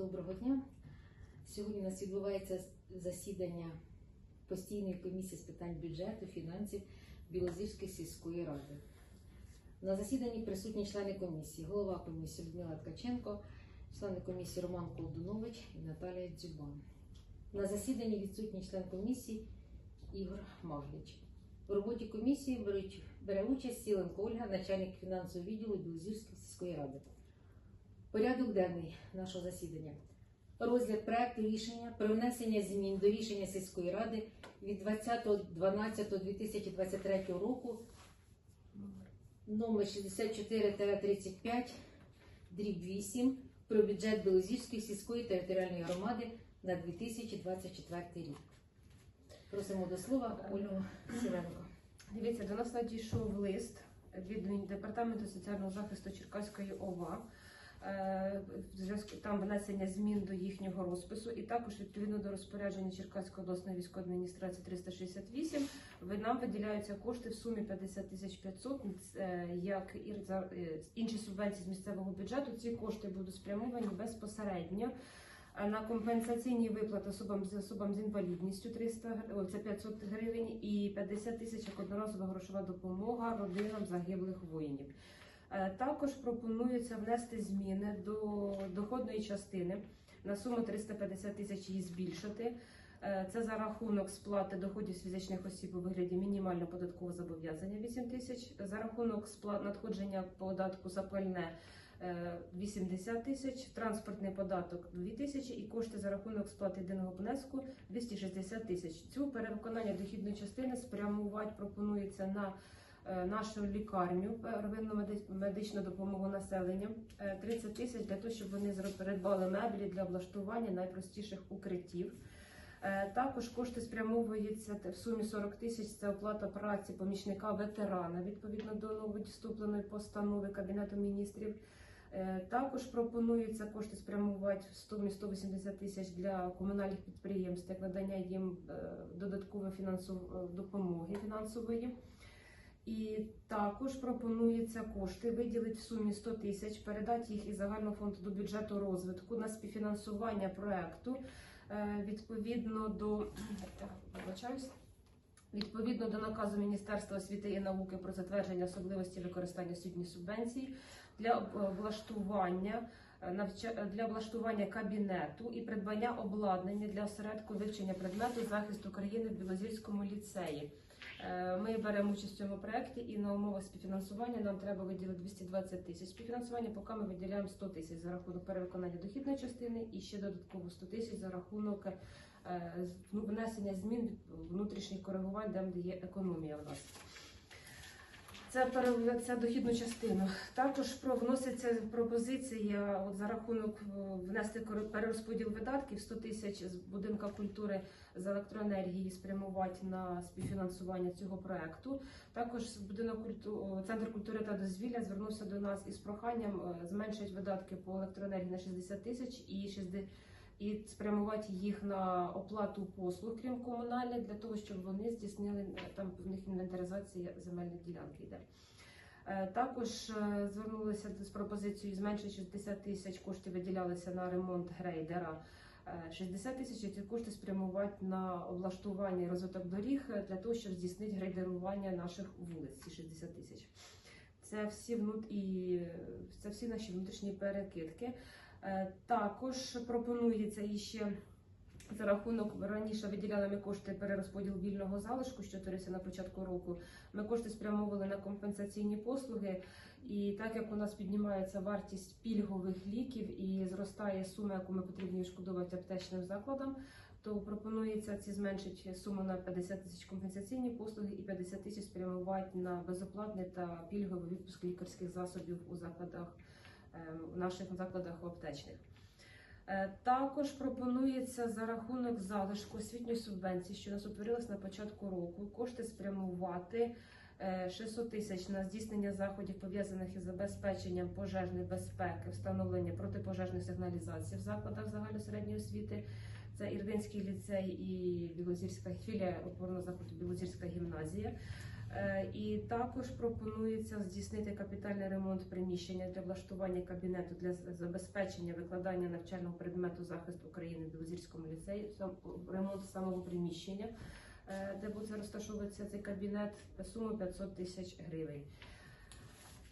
Доброго дня. Сьогодні у нас відбувається засідання постійної комісії з питань бюджету, фінансів Білозірської сільської ради. На засіданні присутні члени комісії, голова комісії Людмила Ткаченко, члени комісії Роман Колдунович і Наталія Дзюбан. На засіданні відсутній член комісії Ігор Мавліч. У роботі комісії беруть, бере участь Сіленко Ольга, начальник фінансового відділу Білозірської сільської ради. Порядок денний нашого засідання. Розгляд проекту рішення про внесення змін до рішення сільської ради від 20.12.2023 року номер 64-35 дріб 8 про бюджет Білозірської сільської територіальної громади на 2024 рік. Просимо до слова Ольгу Сіленко. Дивіться, до нас надійшов лист від департаменту соціального захисту Черкаської ОВА. Е, там внесення змін до їхнього розпису, і також відповідно до розпорядження Черкаської обласної військової адміністрації 368 ви- нам виділяються кошти в сумі 50 тисяч 500, е, як і е, інші субвенції з місцевого бюджету. Ці кошти будуть спрямовані безпосередньо на компенсаційні виплати особам з особам з інвалідністю 300 гр- о, це 500 гривень і 50 тисяч як одноразова грошова допомога родинам загиблих воїнів. Е, Також пропонується внести зміни до доходної частини на суму 350 тисяч її збільшити. Е, Це за рахунок сплати доходів з фізичних осіб у вигляді мінімального податкового зобов'язання 8 тисяч, за рахунок сплат надходження податку за пальне е, 80 тисяч, транспортний податок 2 тисячі і кошти за рахунок сплати єдиного внеску 260 тисяч. Цю перевиконання дохідної частини спрямувати пропонується на е, нашу лікарню первинну меди- медичну допомогу населенню е, 30 тисяч для того, щоб вони придбали меблі для облаштування найпростіших укриттів. Е, Також кошти спрямовуються в сумі 40 тисяч. Це оплата праці помічника ветерана відповідно до нововступленої постанови Кабінету міністрів. Е, Також пропонується кошти спрямувати в сумі 180 тисяч для комунальних підприємств як надання їм е, додаткової фінансової допомоги фінансової. І також пропонується кошти виділити в сумі 100 тисяч, передати їх із загального фонду до бюджету розвитку на співфінансування проекту е, відповідно до відповідно до наказу Міністерства освіти і науки про затвердження особливості використання освітньої субвенції для облаштування для облаштування кабінету і придбання обладнання для осередку вивчення предмету захисту країни в Білозірському ліцеї. Е, Ми беремо участь в цьому проєкті і на умовах співфінансування нам треба виділити 220 тисяч. Співфінансування поки ми виділяємо 100 тисяч за рахунок перевиконання дохідної частини і ще додатково 100 тисяч за рахунок е, ну, внесення змін внутрішніх коригувань, де є економія у нас. Це це дохідну частину. Також про вноситься пропозиція от за рахунок е, внести перерозподіл видатків 100 тисяч з будинка культури з електроенергії спрямувати на співфінансування цього проекту. Також будинок культу... центр культури та дозвілля звернувся до нас із проханням е, зменшити видатки по електроенергії на 60 тисяч і 60 і спрямувати їх на оплату послуг, крім комунальних, для того, щоб вони здійснили е, там в них інвентаризація земельної ділянки йде. Е, Також е, звернулися з пропозицією зменшити 60 тисяч коштів виділялися на ремонт грейдера. Е, 60 тисяч ці кошти спрямувати на облаштування і розвиток доріг для того, щоб здійснити грейдерування наших вулиць. Ці 60 тисяч. Це всі внут... і це всі наші внутрішні перекидки. Е, Також пропонується іще за рахунок раніше виділяли ми кошти перерозподіл вільного залишку, що творився на початку року. Ми кошти спрямовували на компенсаційні послуги. І так як у нас піднімається вартість пільгових ліків і зростає сума, яку ми потрібні відшкодовувати аптечним закладам, то пропонується ці зменшити суму на 50 тисяч компенсаційні послуги і 50 тисяч спрямувати на безоплатний та пільговий відпуск лікарських засобів у закладах в наших закладах аптечних. Е, Також пропонується за рахунок залишку освітньої субвенції, що нас утворилась на початку року, кошти спрямувати е, 600 тисяч на здійснення заходів пов'язаних із забезпеченням пожежної безпеки, встановлення протипожежної сигналізації в закладах загальної середньої освіти. Це Ірдинський ліцей і Білозірська філія опорного закладу Білозірська гімназія. Е, І також пропонується здійснити капітальний ремонт приміщення для влаштування кабінету для забезпечення викладання навчального предмету захист України в Білозірському ліцеї, ремонт самого приміщення, е, де буде розташовуватися цей кабінет, сума 500 тисяч гривень.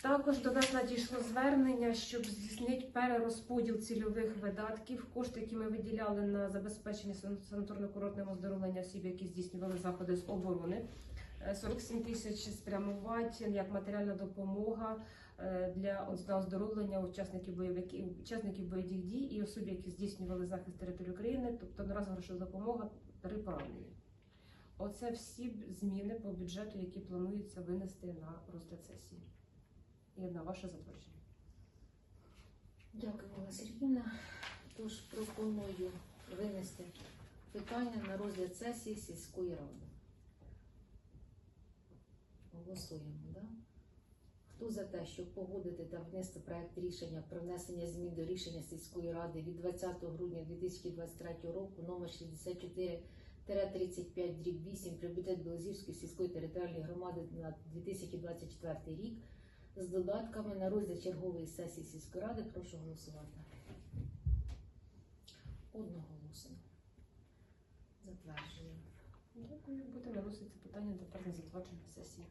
Також до нас надійшло звернення, щоб здійснити перерозподіл цільових видатків. Кошти, які ми виділяли на забезпечення санаторно-курортного оздоровлення осіб, які здійснювали заходи з оборони. Е, 47 тисяч спрямувати як матеріальна допомога е, для оздоровлення учасників бойовиків, учасників бойових дій і осіб, які здійснювали захист території України, тобто одноразова грошова допомога при пораненні. Оце всі зміни по бюджету, які планується винести на розгляд сесії. І на ваше затвердження. Дякую, Олена Сергійовна. Тож пропоную винести питання на розгляд сесії сільської ради. Голосуємо, да? Хто за те, щоб погодити та внести проект рішення про внесення змін до рішення сільської ради від 20 грудня 2023 року номер 64 35 дріб 8 про бюджет Білозірської сільської територіальної громади на 2024 рік з додатками на розгляд чергової сесії сільської ради. Прошу голосувати. Одноголосно. Затверджуємо. Дякую. Буде виносити питання тепер на затвердження сесії.